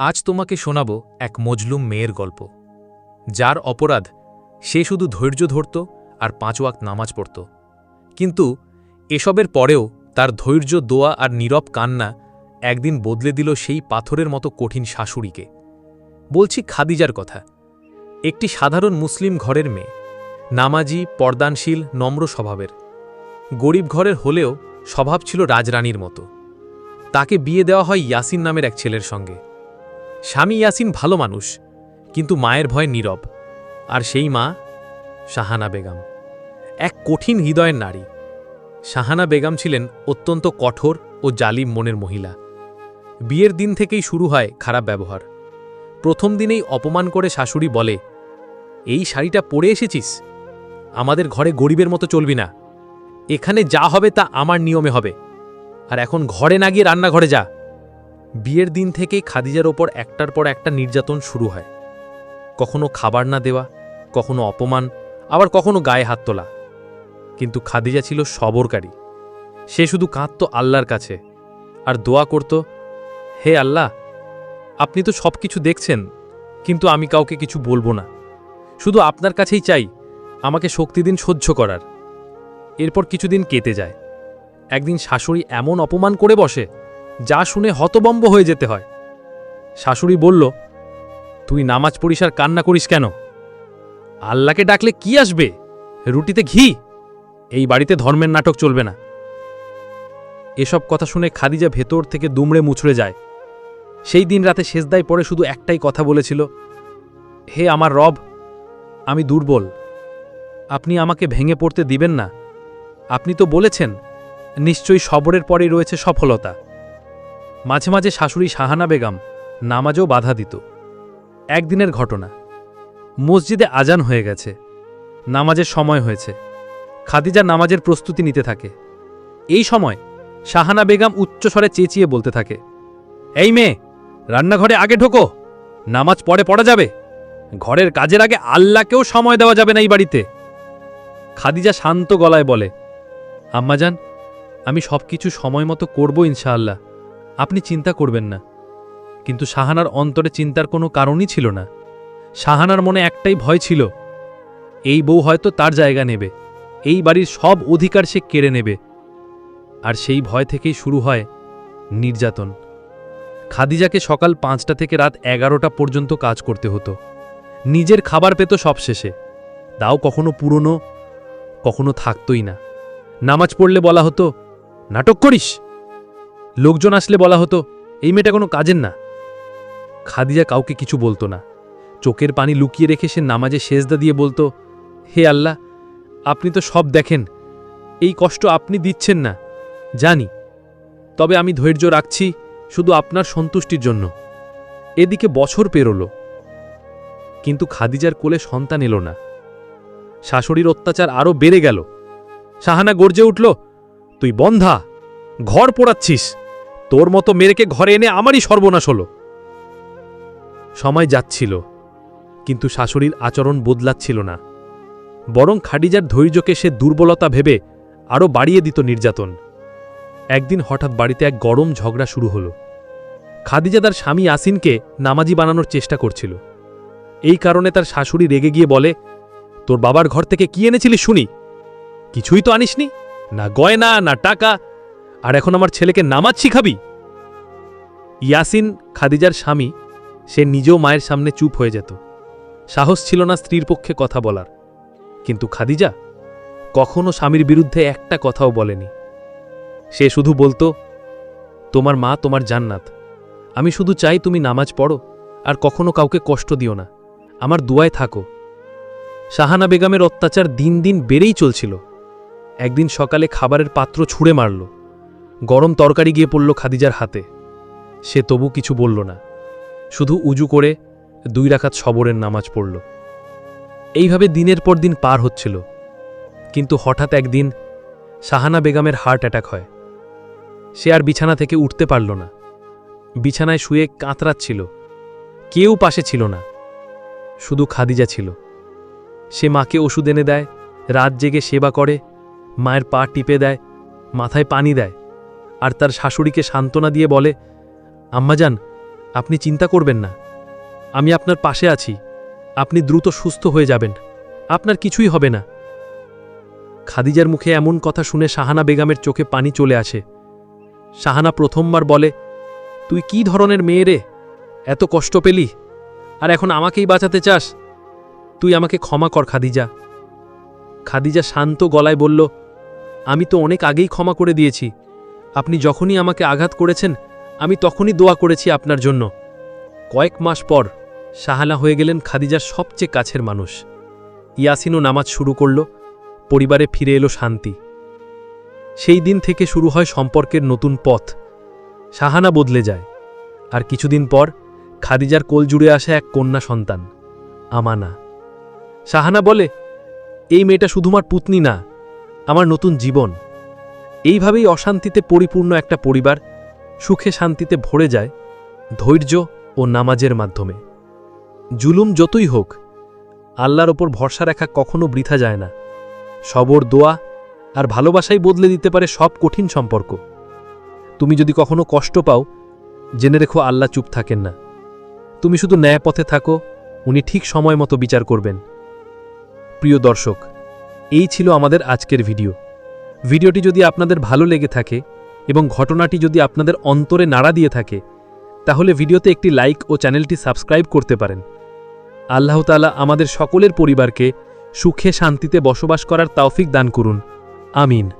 আজ তোমাকে শোনাব এক মজলুম মেয়ের গল্প। যার অপরাধ, সে শুধু ধৈর্য ধরত আর পাঁচ নামাজ পড়ত। কিন্তু এসবের পরেও তার ধৈর্য, দোয়া আর নীরব কান্না একদিন বদলে দিল সেই পাথরের মতো কঠিন শাশুড়িকে। বলছি খাদিজার কথা, একটি সাধারণ মুসলিম ঘরের মেয়ে, নামাজি, পর্দানশীল, নম্র স্বভাবের। গরিব ঘরের হলেও স্বভাব ছিল রাজরানীর মতো। তাকে বিয়ে দেওয়া হয় ইয়াসিন নামের এক ছেলের সঙ্গে। স্বামী ইয়াসিন ভালো মানুষ, কিন্তু মায়ের ভয় নীরব। আর সেই মা, শাহানা বেগম। এক কঠিন হৃদয়ের নারী। শাহানা বেগম ছিলেন অত্যন্ত কঠোর ও জালিম মনের মহিলা। বিয়ের দিন থেকেই শুরু হয় খারাপ ব্যবহার। প্রথম দিনেই অপমান করে শাশুড়ি বলে, এই শাড়িটা পরে এসেছিস? আমাদের ঘরে গরিবের মতো চলবি না। এখানে যা হবে তা আমার নিয়মে হবে। আর এখন ঘরে না গিয়ে রান্নাঘরে যা। বিয়ের দিন থেকেই খাদিজার ওপর একটার পর একটা নির্যাতন শুরু হয়। কখনো খাবার না দেওয়া, কখনো অপমান, আবার কখনো গায়ে হাত তোলা। কিন্তু খাদিজা ছিল সবরকারী। সে শুধু কাঁদত আল্লাহর কাছে আর দোয়া করত, হে আল্লাহ, আপনি তো সব কিছু দেখছেন, কিন্তু আমি কাউকে কিছু বলব না। শুধু আপনার কাছেই চাই, আমাকে শক্তি দিন সহ্য করার। এরপর কিছুদিন কেটে যায়। একদিন শাশুড়ি এমন অপমান করে বসে যা শুনে হতবম্ব হয়ে যেতে হয়। শাশুড়ি বলল, তুই নামাজ পড়িস আর কান্না করিস কেন? আল্লাহকে ডাকলে কি আসবে? রুটিতে ঘি? এই বাড়িতে ধর্মের নাটক চলবে না। এসব কথা শুনে খাদিজা ভেতর থেকে দুমড়ে মুচড়ে যায়। সেই দিন রাতে শেষদায় পরে শুধু একটাই কথা বলেছিল, হে আমার রব, আমি দুর্বল। আপনি আমাকে ভেঙে পড়তে দিবেন না। আপনি তো বলেছেন, নিশ্চয়ই সবরের পরেই রয়েছে সফলতা। মাঝে মাঝে শাশুড়ি শাহানা বেগম নামাজও বাধা দিত। একদিনের ঘটনা। মসজিদে আজান হয়ে গেছে। নামাজের সময় হয়েছে। খাদিজা নামাজের প্রস্তুতি নিতে থাকে। এই সময় শাহানা বেগম উচ্চস্বরে চেঁচিয়ে বলতে থাকে, এই মেয়ে, রান্নাঘরে আগে ঢোকো, নামাজ পরে পড়া যাবে। ঘরের কাজের আগে আল্লাহকেও সময় দেওয়া যাবে না এই বাড়িতে। খাদিজা শান্ত গলায় বলে, আম্মাজান, আমি সব কিছু সময় মতো করব ইনশাআল্লাহ। আপনি চিন্তা করবেন না। কিন্তু শাহানার অন্তরে চিন্তার কোনো কারণই ছিল না। শাহানার মনে একটাই ভয় ছিল, এই বউ হয়তো তার জায়গা নেবে, এই বাড়ির সব অধিকার সে কেড়ে নেবে। আর সেই ভয় থেকেই শুরু হয় নির্যাতন। খাদিজাকে সকাল পাঁচটা থেকে রাত এগারোটা পর্যন্ত কাজ করতে হতো। নিজের খাবার পেত সব শেষে, তাও কখনো পুরনো, কখনো থাকতই না। নামাজ পড়লে বলা হতো, নাটক করিস? লোকজন আসলে বলা হতো, এই মেয়েটা কোনো কাজের না। খাদিজা কাউকে কিছু বলতো না। চোখের পানি লুকিয়ে রেখে সে নামাজে সেজদা দিয়ে বলতো, হে আল্লাহ, আপনি তো সব দেখেন। এই কষ্ট আপনি দিচ্ছেন না। জানি। তবে আমি ধৈর্য রাখছি শুধু আপনার সন্তুষ্টির জন্য। এদিকে বছর পেরোল। কিন্তু খাদিজার কোলে সন্তান এলো না। শাশুড়ির অত্যাচার আরও বেড়ে গেল। শাহানা গর্জে উঠল, তুই বন্ধা, ঘর পোড়াচ্ছিস। তোর মতো মেরেকে ঘরে এনে আমারই সর্বনাশ হলো। সময় যাচ্ছিল, কিন্তু শাশুড়ির আচরণ বদলাচ্ছিল না। বরং খাডিজার ধৈর্যকে সে দুর্বলতা ভেবে আরও বাড়িয়ে দিত নির্যাতন। একদিন হঠাৎ বাড়িতে এক গরম ঝগড়া শুরু হলো। খাদিজা তার স্বামী আসিনকে নামাজি বানানোর চেষ্টা করছিল। এই কারণে তার শাশুড়ি রেগে গিয়ে বলে, তোর বাবার ঘর থেকে কি এনেছিলি শুনি? কিছুই তো আনিসনি। না গয়না, না টাকা আর এখন আমার ছেলেকে নামাজ শিখাবি? ইয়াসিন, খাদিজার স্বামী, সে নিজেও মায়ের সামনে চুপ হয়ে যেত। সাহস ছিল না স্ত্রীর পক্ষে কথা বলার। কিন্তু খাদিজা কখনো স্বামীর বিরুদ্ধে একটা কথাও বলেনি। সে শুধু বলতো, তোমার মা তোমার জান্নাত। আমি শুধু চাই তুমি নামাজ পড়ো আর কখনো কাউকে কষ্ট দিও না। আমার দুয়ায় থাকো। শাহানা বেগমের অত্যাচার দিন দিন বেড়েই চলছিল। একদিন সকালে খাবারের পাত্র ছুঁড়ে মারল। গরম তরকারি গিয়ে পড়ল খাদিজার হাতে। সে তবু কিছু বলল না। শুধু উজু করে দুই রাখাত সবরের নামাজ পড়ল। এইভাবে দিনের পর দিন পার হচ্ছিল। কিন্তু হঠাৎ একদিন শাহানা বেগমের হার্ট অ্যাটাক হয়। সে আর বিছানা থেকে উঠতে পারল না। বিছানায় শুয়ে কাঁতরাচ্ছিল। কেউ পাশে ছিল না। শুধু খাদিজা ছিল। সে মাকে ওষুধ এনে দেয়, রাত জেগে সেবা করে, মায়ের পা টিপে দেয়, মাথায় পানি দেয়। আর তার শাশুড়িকে সান্ত্বনা দিয়ে বলে, আম্মাজান, আপনি চিন্তা করবেন না। আমি আপনার পাশে আছি। আপনি দ্রুত সুস্থ হয়ে যাবেন। আপনার কিছুই হবে না। খাদিজার মুখে এমন কথা শুনে শাহানা বেগমের চোখে পানি চলে আসে। শাহানা প্রথমবার বলে, তুই কি ধরনের মেয়ে রে? এত কষ্ট পেলি? আর এখন আমাকেই বাঁচাতে চাস? তুই আমাকে ক্ষমা কর, খাদিজা। খাদিজা শান্ত গলায় বলল, আমি তো অনেক আগেই ক্ষমা করে দিয়েছি। আপনি যখনই আমাকে আঘাত করেছেন, আমি তখনই দোয়া করেছি আপনার জন্য। কয়েক মাস পর শাহানা হয়ে গেলেন খাদিজার সবচেয়ে কাছের মানুষ। ইয়াসিনও নামাজ শুরু করল, পরিবারে ফিরে এলো শান্তি। সেই দিন থেকে শুরু হয় সম্পর্কের নতুন পথ। শাহানা বদলে যায়। আর কিছুদিন পর খাদিজার কোল জুড়ে আসে এক কন্যা সন্তান, আমানা। শাহানা বলে, এই মেয়েটা শুধুমার পুতনি না, আমার নতুন জীবন। এইভাবেই অশান্তিতে পরিপূর্ণ একটা পরিবার সুখে শান্তিতে ভরে যায় ধৈর্য ও নামাজের মাধ্যমে। জুলুম যতই হোক, আল্লাহর ওপর ভরসা রাখা কখনো বৃথা যায় না। সবর, দোয়া আর ভালোবাসাই বদলে দিতে পারে সব কঠিন সম্পর্ক। তুমি যদি কখনো কষ্ট পাও, জেনে রেখো আল্লাহ চুপ থাকেন না। তুমি শুধু ন্যায় পথে থাকো, উনি ঠিক সময় মতো বিচার করবেন। প্রিয় দর্শক, এই ছিল আমাদের আজকের ভিডিও। ভিডিওটি যদি আপনাদের ভালো লেগে থাকে এবং ঘটনাটি যদি আপনাদের অন্তরে নাড়া দিয়ে থাকে, তাহলে ভিডিওতে একটি লাইক ও চ্যানেলটি সাবস্ক্রাইব করতে পারেন। আল্লাহ তালা আমাদের সকলের পরিবারকে সুখে শান্তিতে বসবাস করার তাওফিক দান করুন। আমিন।